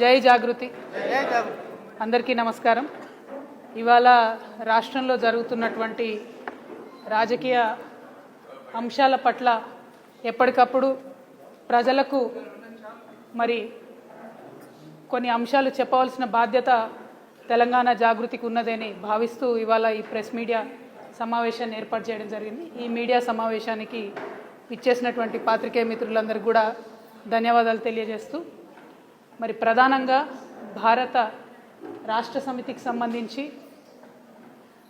జై జాగృతి. జై జాగృతి. అందరికీ నమస్కారం. ఇవాళ రాష్ట్రంలో జరుగుతున్నటువంటి రాజకీయ అంశాల పట్ల ఎప్పటికప్పుడు ప్రజలకు మరి కొన్ని అంశాలు చెప్పవలసిన బాధ్యత తెలంగాణ జాగృతికి ఉన్నదని భావిస్తూ ఇవాళ ఈ ప్రెస్ మీడియా సమావేశాన్ని ఏర్పాటు చేయడం జరిగింది. ఈ మీడియా సమావేశానికి ఇచ్చేసినటువంటి పాత్రికేయ మిత్రులందరికీ కూడా ధన్యవాదాలు తెలియజేస్తూ మరి ప్రధానంగా భారత రాష్ట్ర సమితికి సంబంధించి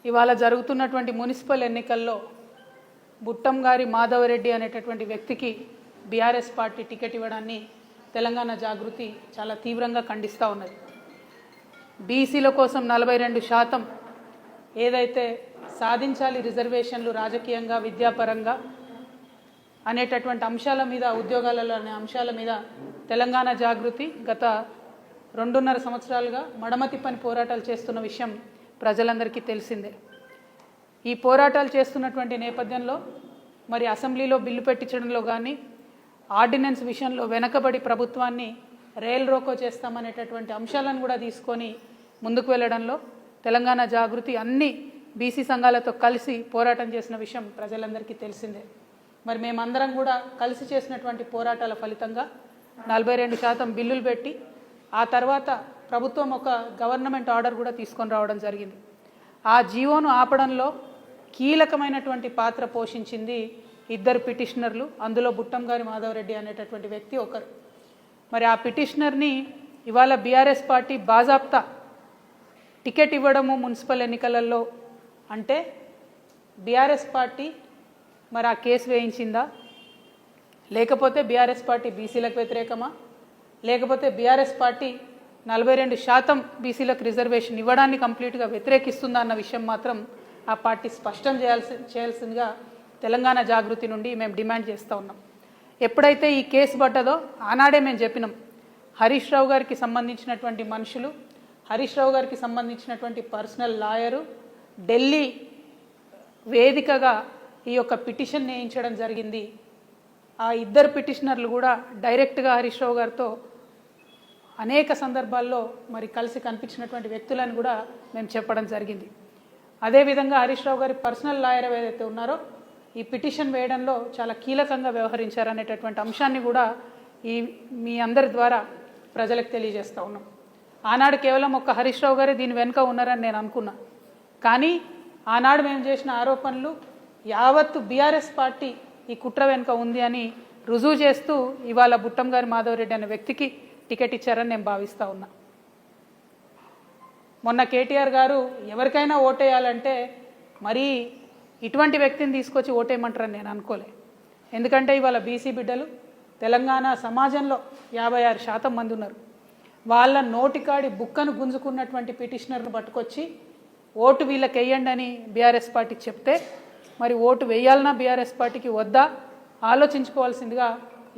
ఇవాళ జరుగుతున్నటువంటి మున్సిపల్ ఎన్నికల్లో బుట్టంగారి మాధవరెడ్డి అనేటటువంటి వ్యక్తికి బీఆర్ఎస్ పార్టీ టికెట్ ఇవ్వడాన్ని తెలంగాణ జాగృతి చాలా తీవ్రంగా ఖండిస్తూ ఉన్నది. బీసీల కోసం నలభై రెండు శాతం ఏదైతే సాధించాలి రిజర్వేషన్లు రాజకీయంగా విద్యాపరంగా అనేటటువంటి అంశాల మీద ఉద్యోగాలలో అనే అంశాల మీద తెలంగాణ జాగృతి గత రెండున్నర సంవత్సరాలుగా మడమతి పని పోరాటాలు చేస్తున్న విషయం ప్రజలందరికీ తెలిసిందే. ఈ పోరాటాలు చేస్తున్నటువంటి నేపథ్యంలో మరి అసెంబ్లీలో బిల్లు పెట్టించడంలో కానీ ఆర్డినెన్స్ విషయంలో వెనకబడి ప్రభుత్వాన్ని రైల్ రోకో చేస్తామనేటటువంటి అంశాలను కూడా తీసుకొని ముందుకు వెళ్ళడంలో తెలంగాణ జాగృతి అన్ని బీసీ సంఘాలతో కలిసి పోరాటం చేసిన విషయం ప్రజలందరికీ తెలిసిందే. మరి మేమందరం కూడా కలిసి చేసినటువంటి పోరాటాల ఫలితంగా నలభై రెండు శాతం బిల్లులు పెట్టి ఆ తర్వాత ప్రభుత్వం ఒక గవర్నమెంట్ ఆర్డర్ కూడా తీసుకొని రావడం జరిగింది. ఆ జీవోను ఆపడంలో కీలకమైనటువంటి పాత్ర పోషించింది ఇద్దరు పిటిషనర్లు అందులో బుట్టం గారి మాధవరెడ్డి అనేటటువంటి వ్యక్తి ఒకరు. మరి ఆ పిటిషనర్ని ఇవాళ బీఆర్ఎస్ పార్టీ బాజాప్తా టికెట్ ఇవ్వడము మున్సిపల్ ఎన్నికలలో అంటే బీఆర్ఎస్ పార్టీ మరి ఆ కేసు వేయించిందా? లేకపోతే బీఆర్ఎస్ పార్టీ బీసీలకు వ్యతిరేకమా? లేకపోతే బీఆర్ఎస్ పార్టీ నలభై రెండు శాతం బీసీలకు రిజర్వేషన్ ఇవ్వడాన్ని కంప్లీట్గా వ్యతిరేకిస్తుందా అన్న విషయం మాత్రం ఆ పార్టీ స్పష్టం చేయాల్సి చేయాల్సిందిగా తెలంగాణ జాగృతి నుండి మేము డిమాండ్ చేస్తూ ఉన్నాం. ఎప్పుడైతే ఈ కేసు పడ్డదో ఆనాడే మేము చెప్పినాం. హరీష్ రావు గారికి సంబంధించినటువంటి మనుషులు హరీష్ రావు గారికి సంబంధించినటువంటి పర్సనల్ లాయరు ఢిల్లీ వేదికగా ఈ యొక్క పిటిషన్ వేయించడం జరిగింది. ఆ ఇద్దరు పిటిషనర్లు కూడా డైరెక్ట్గా హరీష్ రావు గారితో అనేక సందర్భాల్లో మరి కలిసి కనిపించినటువంటి వ్యక్తులను కూడా మేము చెప్పడం జరిగింది. అదేవిధంగా హరీష్ రావు గారి పర్సనల్ లాయర్ ఏదైతే ఉన్నారో ఈ పిటిషన్ వేయడంలో చాలా కీలకంగా వ్యవహరించారనేటటువంటి అంశాన్ని కూడా ఈ మీ అందరి ద్వారా ప్రజలకు తెలియజేస్తూ ఉన్నాం. ఆనాడు కేవలం ఒక హరీష్ రావు గారే దీని వెనుక ఉన్నారని నేను అనుకున్నా. కానీ ఆనాడు మేము చేసిన ఆరోపణలు యావత్తు బీఆర్ఎస్ పార్టీ ఈ కుట్ర వెనుక ఉంది అని రుజువు చేస్తూ ఇవాళ బుట్టం గారి మాధవరెడ్డి అనే వ్యక్తికి టికెట్ ఇచ్చారని నేను భావిస్తూ ఉన్నా. మొన్న కేటీఆర్ గారు ఎవరికైనా ఓటేయాలంటే మరీ ఇటువంటి వ్యక్తిని తీసుకొచ్చి ఓటేయమంటారని నేను అనుకోలే. ఎందుకంటే ఇవాళ బీసీ బిడ్డలు తెలంగాణ సమాజంలో యాభై ఆరు శాతం మంది ఉన్నారు. వాళ్ళ నోటికాడి బుక్కను గుంజుకున్నటువంటి పిటిషనర్ను పట్టుకొచ్చి ఓటు వీళ్ళకి వేయండి అని బీఆర్ఎస్ పార్టీ చెప్తే మరి ఓటు వేయాలన్నా బీఆర్ఎస్ పార్టీకి వద్దా? ఆలోచించుకోవాల్సిందిగా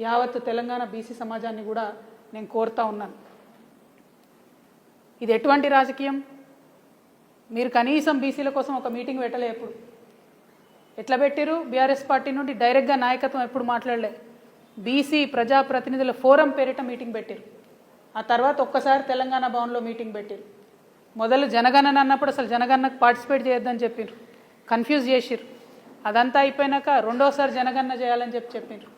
యావత్ తెలంగాణ బీసీ సమాజాన్ని కూడా నేను కోరుతా ఉన్నాను. ఇది ఎటువంటి రాజకీయం? మీరు కనీసం బీసీల కోసం ఒక మీటింగ్ పెట్టలే ఎప్పుడు? ఎట్లా పెట్టారు బీఆర్ఎస్ పార్టీ నుండి డైరెక్ట్గా నాయకత్వం ఎప్పుడు మాట్లాడలే. బీసీ ప్రజాప్రతినిధుల ఫోరం పేరిట మీటింగ్ పెట్టారు ఆ తర్వాత ఒక్కసారి తెలంగాణ భవన్లో మీటింగ్ పెట్టారు మొదలు జనగణన అన్నప్పుడు అసలు జనగణనకు పార్టిసిపేట్ చేయొద్దని చెప్పారు కన్ఫ్యూజ్ చేసిర్రు. అదంతా అయిపోయినాక రెండోసారి జనగణన చేయాలని చెప్పి చెప్పిండ్రు.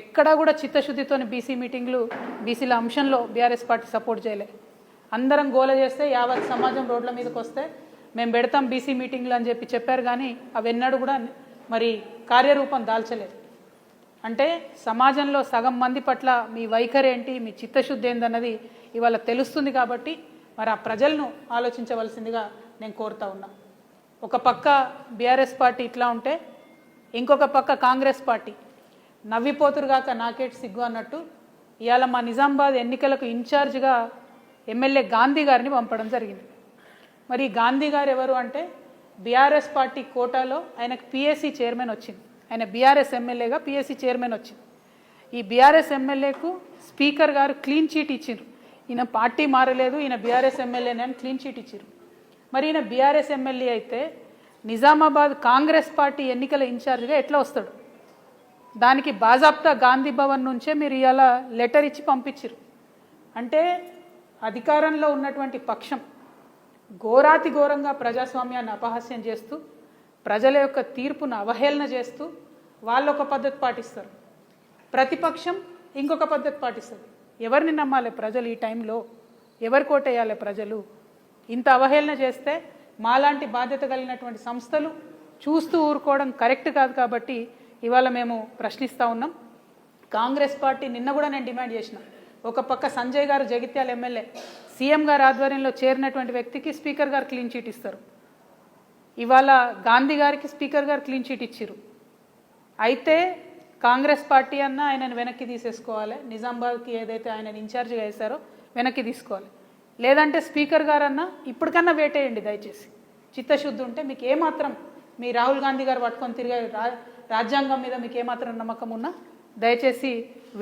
ఎక్కడా కూడా చిత్తశుద్ధితోని బీసీ మీటింగ్లు బీసీల అంశంలో బీఆర్ఎస్ పార్టీ సపోర్ట్ చేయలే. అందరం గోల చేస్తే యావత్ సమాజం రోడ్ల మీదకి వస్తే మేము పెడతాం బీసీ మీటింగ్లు అని చెప్పి చెప్పారు కానీ అవి ఎన్నడూ కూడా మరి కార్యరూపం దాల్చలేదు. అంటే సమాజంలో సగం మంది పట్ల మీ వైఖరి ఏంటి మీ చిత్తశుద్ధి ఏందన్నది ఇవాళ తెలుస్తుంది కాబట్టి మరి ఆ ప్రజలను ఆలోచించవలసిందిగా నేను కోరుతా ఉన్నా. ఒక పక్క బీఆర్ఎస్ పార్టీ ఇట్లా ఉంటే ఇంకొక పక్క కాంగ్రెస్ పార్టీ. నవ్విపోతురుగాక నాకేటి సిగ్గు అన్నట్టు ఇవాళ మా నిజామాబాద్ ఎన్నికలకు ఇన్ఛార్జ్గా ఎమ్మెల్యే గాంధీ గారిని పంపడం జరిగింది. మరి గాంధీ గారు ఎవరు అంటే బీఆర్ఎస్ పార్టీ కోటాలో ఆయనకు పిఎస్సి చైర్మన్ వచ్చింది. ఆయన బీఆర్ఎస్ ఎమ్మెల్యేగా పిఎస్సి చైర్మన్ వచ్చింది. ఈ బీఆర్ఎస్ ఎమ్మెల్యేకు స్పీకర్ గారు క్లీన్ చీట్ ఇచ్చిండ్రు ఈయన పార్టీ మారలేదు ఈయన బీఆర్ఎస్ ఎమ్మెల్యేనే అని క్లీన్ చీట్ ఇచ్చారు మరి ఈయన బీఆర్ఎస్ ఎమ్మెల్యే అయితే నిజామాబాద్ కాంగ్రెస్ పార్టీ ఎన్నికల ఇన్ఛార్జ్గా ఎట్లా వస్తాడు? దానికి బాజాప్తా గాంధీ భవన్ నుంచే మీరు ఇవాళ లెటర్ ఇచ్చి పంపించారు అంటే అధికారంలో ఉన్నటువంటి పక్షం ఘోరాతి ఘోరంగా ప్రజాస్వామ్యాన్ని అపహాస్యం చేస్తూ ప్రజల యొక్క తీర్పును అవహేళన చేస్తూ వాళ్ళు ఒక పద్ధతి పాటిస్తారు. ప్రతిపక్షం ఇంకొక పద్ధతి పాటిస్తుంది. ఎవరిని నమ్మాలి ప్రజలు ఈ టైంలో? ఎవరు కోటేయాలి ప్రజలు? ఇంత అవహేళన చేస్తే మాలాంటి బాధ్యత కలిగినటువంటి సంస్థలు చూస్తూ ఊరుకోవడం కరెక్ట్ కాదు కాబట్టి ఇవాళ మేము ప్రశ్నిస్తూ ఉన్నాం. కాంగ్రెస్ పార్టీ నిన్న కూడా నేను డిమాండ్ చేసిన. ఒక పక్క సంజయ్ గారు జగిత్యాల ఎమ్మెల్యే సీఎం గారు ఆధ్వర్యంలో చేరినటువంటి వ్యక్తికి స్పీకర్ గారు క్లీన్ చీట్ ఇస్తారు. ఇవాళ గాంధీ గారికి స్పీకర్ గారు క్లీన్ చీట్ ఇచ్చారు అయితే కాంగ్రెస్ పార్టీ అన్న ఆయనను వెనక్కి తీసేసుకోవాలి. నిజామాబాద్కి ఏదైతే ఆయన ఇన్ఛార్జిగా వేశారో వెనక్కి తీసుకోవాలి. లేదంటే స్పీకర్ గారన్నా ఇప్పటికన్నా వేటేయండి దయచేసి. చిత్తశుద్ధి ఉంటే మీకు ఏమాత్రం మీ రాహుల్ గాంధీ గారు పట్టుకొని తిరిగే రా రాజ్యాంగం మీద మీకు ఏమాత్రం నమ్మకం ఉన్నా దయచేసి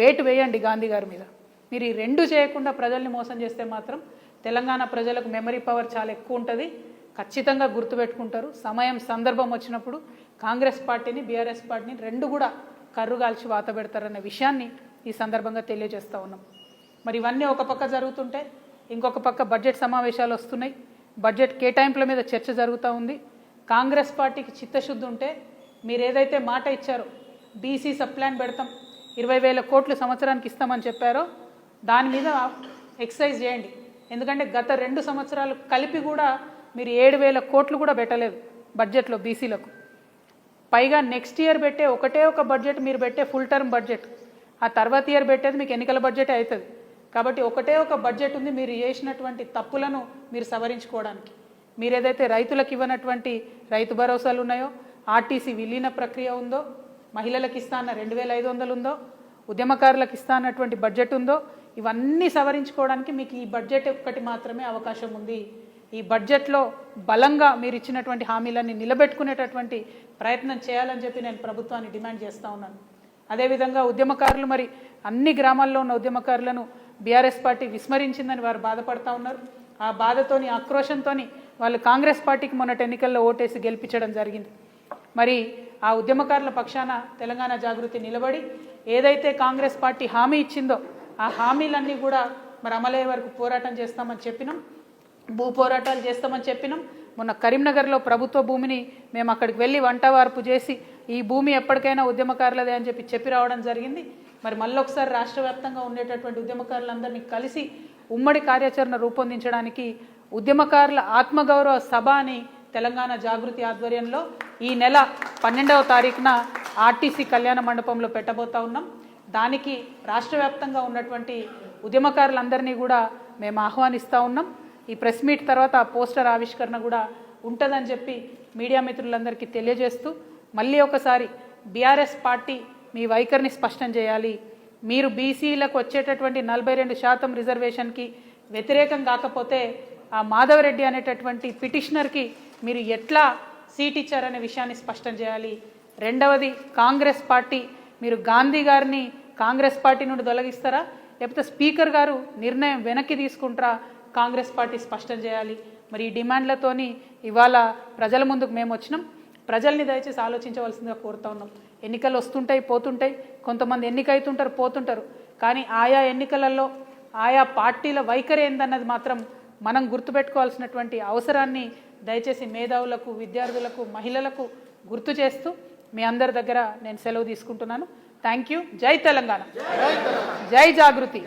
వేటు వేయండి గాంధీ గారి మీద. మీరు ఈ రెండు చేయకుండా ప్రజల్ని మోసం చేస్తే మాత్రం తెలంగాణ ప్రజలకు మెమరీ పవర్ చాలా ఎక్కువ ఉంటుంది. ఖచ్చితంగా గుర్తుపెట్టుకుంటారు సమయం సందర్భం వచ్చినప్పుడు కాంగ్రెస్ పార్టీని బీఆర్ఎస్ పార్టీని రెండు కూడా కర్రుగాల్చి వాత పెడతారన్న విషయాన్ని ఈ సందర్భంగా తెలియజేస్తూ ఉన్నాం. మరి ఇవన్నీ ఒక పక్క జరుగుతుంటే ఇంకొక పక్క బడ్జెట్ సమావేశాలు వస్తున్నాయి. బడ్జెట్ కేటాయింపుల మీద చర్చ జరుగుతూ ఉంది. కాంగ్రెస్ పార్టీకి చిత్తశుద్ధి ఉంటే మీరు ఏదైతే మాట ఇచ్చారో బీసీ సబ్ ప్లాన్ పెడతాం. ఇరవై వేల కోట్లు సంవత్సరానికి ఇస్తామని చెప్పారో దాని మీద ఎక్సర్సైజ్ చేయండి. ఎందుకంటే గత రెండు సంవత్సరాలు కలిపి కూడా మీరు ఏడు వేల కోట్లు కూడా పెట్టలేదు బడ్జెట్లో బీసీలకు పైగా నెక్స్ట్ ఇయర్ పెట్టే ఒకటే ఒక బడ్జెట్ మీరు పెట్టే ఫుల్ టర్మ్ బడ్జెట్. ఆ తర్వాత ఇయర్ పెట్టేది మీకు ఎన్నికల బడ్జెట్ అవుతుంది. కాబట్టి ఒకటే ఒక బడ్జెట్ ఉంది మీరు చేసినటువంటి తప్పులను మీరు సవరించుకోవడానికి. మీరు ఏదైతే రైతులకు ఇవ్వనటువంటి రైతు భరోసాలు ఉన్నాయో ఆర్టీసీ విలీన ప్రక్రియ ఉందో మహిళలకు ఇస్తా అన్న రెండు వేల ఐదు వందలు ఉందో ఉద్యమకారులకు ఇస్తా అన్నటువంటి బడ్జెట్ ఉందో ఇవన్నీ సవరించుకోవడానికి మీకు ఈ బడ్జెట్ ఒక్కటి మాత్రమే అవకాశం ఉంది. ఈ బడ్జెట్లో బలంగా మీరు ఇచ్చినటువంటి హామీలన్నీ నిలబెట్టుకునేటటువంటి ప్రయత్నం చేయాలని చెప్పి నేను ప్రభుత్వాన్ని డిమాండ్ చేస్తూ ఉన్నాను. అదేవిధంగా ఉద్యమకారులు మరి అన్ని గ్రామాల్లో ఉన్న ఉద్యమకారులను బీఆర్ఎస్ పార్టీ విస్మరించిందని వారు బాధపడతా ఉన్నారు. ఆ బాధతోని ఆక్రోషంతోని వాళ్ళు కాంగ్రెస్ పార్టీకి మొన్నటి ఎన్నికల్లో ఓటేసి గెలిపించడం జరిగింది. మరి ఆ ఉద్యమకారుల పక్షాన తెలంగాణ జాగృతి నిలబడి ఏదైతే కాంగ్రెస్ పార్టీ హామీ ఇచ్చిందో ఆ హామీలన్నీ కూడా మరి అమలయ్యే వరకు పోరాటం చేస్తామని చెప్పినాం. భూ పోరాటాలు చేస్తామని చెప్పినాం. మొన్న కరీంనగర్లో ప్రభుత్వ భూమిని మేము అక్కడికి వెళ్ళి వంట వార్పు చేసి ఈ భూమి ఎప్పటికైనా ఉద్యమకారులదే అని చెప్పి చెప్పి రావడం జరిగింది. మరి మళ్ళొకసారి రాష్ట్ర వ్యాప్తంగా ఉండేటటువంటి ఉద్యమకారులందరినీ కలిసి ఉమ్మడి కార్యాచరణ రూపొందించడానికి ఉద్యమకారుల ఆత్మగౌరవ సభ అని తెలంగాణ జాగృతి ఆధ్వర్యంలో ఈ నెల పన్నెండవ తారీఖున ఆర్టీసీ కళ్యాణ మండపంలో పెట్టబోతా ఉన్నాం. దానికి రాష్ట్ర వ్యాప్తంగా ఉన్నటువంటి ఉద్యమకారులందరినీ కూడా మేము ఆహ్వానిస్తూ ఉన్నాం. ఈ ప్రెస్ మీట్ తర్వాత ఆ పోస్టర్ ఆవిష్కరణ కూడా ఉంటుందని చెప్పి మీడియా మిత్రులందరికీ తెలియజేస్తూ మళ్ళీ ఒకసారి బీఆర్ఎస్ పార్టీ మీ వైఖరిని స్పష్టం చేయాలి. మీరు బీసీలకు వచ్చేటటువంటి నలభై రెండు శాతం రిజర్వేషన్కి వ్యతిరేకం కాకపోతే ఆ మాధవరెడ్డి అనేటటువంటి పిటిషనర్కి మీరు ఎట్లా సీట్ ఇచ్చారనే విషయాన్ని స్పష్టం చేయాలి. రెండవది కాంగ్రెస్ పార్టీ మీరు గాంధీ గారిని కాంగ్రెస్ పార్టీ నుండి తొలగిస్తారా? లేకపోతే స్పీకర్ గారు నిర్ణయం వెనక్కి తీసుకుంటారా? కాంగ్రెస్ పార్టీ స్పష్టం చేయాలి. మరి ఈ డిమాండ్లతోని ఇవాళ ప్రజల ముందుకు మేము వచ్చినాం. ప్రజల్ని దయచేసి ఆలోచించవలసిందిగా కోరుతా ఉన్నాం. ఎన్నికలు వస్తుంటాయి పోతుంటాయి. కొంతమంది ఎన్నికైతుంటారు పోతుంటారు. కానీ ఆయా ఎన్నికలలో ఆయా పార్టీల వైఖరి ఏందన్నది మాత్రం మనం గుర్తుపెట్టుకోవాల్సినటువంటి అవసరాన్ని దయచేసి మేధావులకు విద్యార్థులకు మహిళలకు గుర్తు చేస్తూ మీ అందరి దగ్గర నేను సెలవు తీసుకుంటున్నాను. Thank you. జై తెలంగాణ. జై జాగృతి.